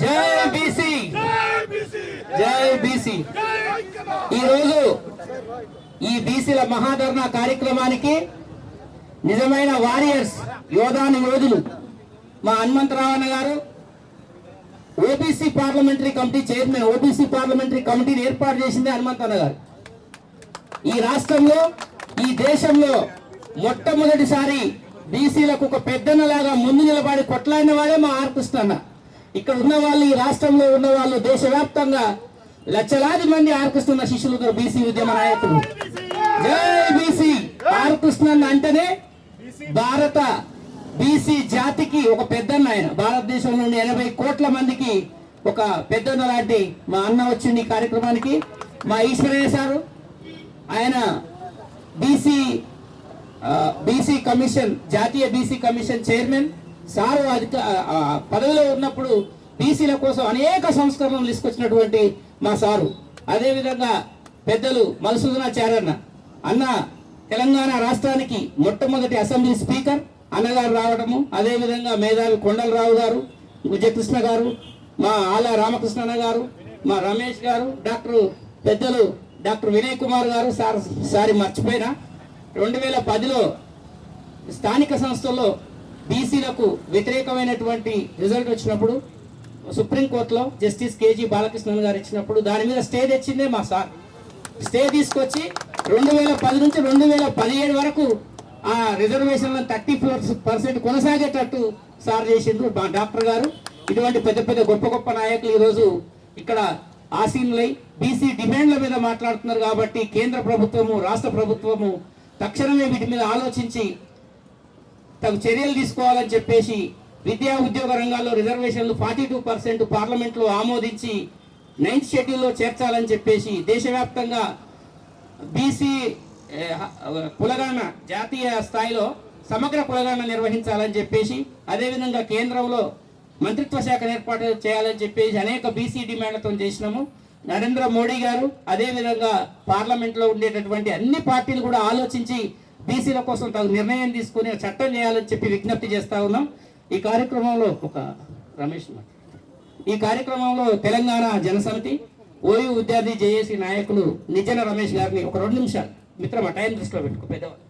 జై బీసీ. జై బీసీ. ఈరోజు ఈ బీసీల మహాధర్ణ కార్యక్రమానికి నిజమైన వారియర్స్ యోధాని యోధులు మా హనుమంతరావన్న గారు OBC parliamentary committee chairman OBC parliamentary కమిటీని ఏర్పాటు చేసింది హనుమంతన్న గారు. ఈ రాష్ట్రంలో ఈ దేశంలో మొట్టమొదటిసారి బీసీలకు ఒక పెద్దన్నలాగా ముందు నిలబడి కొట్లాడిన వాడే మా ఆర్ ఇక్కడ ఉన్న వాళ్ళు ఈ రాష్ట్రంలో ఉన్న వాళ్ళు దేశవ్యాప్తంగా లక్షలాది మంది ఆర్ కృష్ణ శిష్యులు బీసీ ఉద్యమ నాయకులు. జై బీసీ! ఆర్ అంటేనే భారత బీసీ జాతికి ఒక పెద్దన్న ఆయన. భారతదేశంలోని ఎనభై కోట్ల మందికి ఒక పెద్దన్న లాంటి మా అన్న వచ్చింది ఈ కార్యక్రమానికి. మా ఈశ్వరయ్య సారు ఆయన బీసీ బీసీ కమిషన్ జాతీయ బీసీ కమిషన్ చైర్మన్. సారు అధిక పదవిలో ఉన్నప్పుడు బీసీల కోసం అనేక సంస్కరణలు తీసుకొచ్చినటువంటి మా సారు. అదేవిధంగా పెద్దలు మధుసూదనాచార్యన్న అన్న తెలంగాణ రాష్ట్రానికి మొట్టమొదటి అసెంబ్లీ స్పీకర్ అన్నగారు రావడము అదేవిధంగా మేధావి కొండలరావు గారు విజయకృష్ణ గారు మా ఆల రామకృష్ణ గారు మా రమేష్ గారు డాక్టర్ పెద్దలు డాక్టర్ వినయ్ కుమార్ గారు సార్ సారి మర్చిపోయినా. రెండు వేల పదిలో స్థానిక సంస్థల్లో బీసీలకు వ్యతిరేకమైనటువంటి రిజల్ట్ వచ్చినప్పుడు సుప్రీంకోర్టులో జస్టిస్ కేజీ బాలకృష్ణన్ గారు ఇచ్చినప్పుడు దాని మీద స్టే తెచ్చిందే మా సార్. స్టే తీసుకొచ్చి రెండు వేల పది నుంచి రెండు వేల పదిహేడు వరకు ఆ రిజర్వేషన్లను థర్టీ ఫోర్ పర్సెంట్ కొనసాగేటట్టు సార్ చేసిండ్రు డాక్టర్ గారు. ఇటువంటి పెద్ద పెద్ద గొప్ప గొప్ప నాయకులు ఈరోజు ఇక్కడ ఆసీనులై బీసీ డిమాండ్ల మీద మాట్లాడుతున్నారు కాబట్టి కేంద్ర ప్రభుత్వము రాష్ట్ర ప్రభుత్వము తక్షణమే వీటి మీద ఆలోచించి తగు చర్యలు తీసుకోవాలని చెప్పేసి విద్యా ఉద్యోగ రంగాల్లో రిజర్వేషన్లు ఫార్టీ టూ పర్సెంట్ పార్లమెంట్లో ఆమోదించి నైన్త్ షెడ్యూల్లో చేర్చాలని చెప్పేసి దేశవ్యాప్తంగా బీసీ కులగాన జాతీయ స్థాయిలో సమగ్ర కులగాన నిర్వహించాలని చెప్పేసి అదేవిధంగా కేంద్రంలో మంత్రిత్వ శాఖ ఏర్పాటు చేయాలని చెప్పేసి అనేక బీసీ డిమాండ్లతో చేసినాము. నరేంద్ర మోడీ గారు అదేవిధంగా పార్లమెంట్లో ఉండేటటువంటి అన్ని పార్టీలు కూడా ఆలోచించి బీసీల కోసం తగు నిర్ణయం తీసుకుని చట్టం చేయాలని చెప్పి విజ్ఞప్తి చేస్తా ఉన్నాం. ఈ కార్యక్రమంలో ఒక రమేష్ ఈ కార్యక్రమంలో తెలంగాణ జనసమితి ఓయూ విద్యార్థి జేఏసీ నాయకులు నిజన రమేష్ గారిని ఒక రెండు నిమిషాలు మిత్రమా? టైం దృష్టిలో పెట్టుకో పెద్దవాళ్ళు.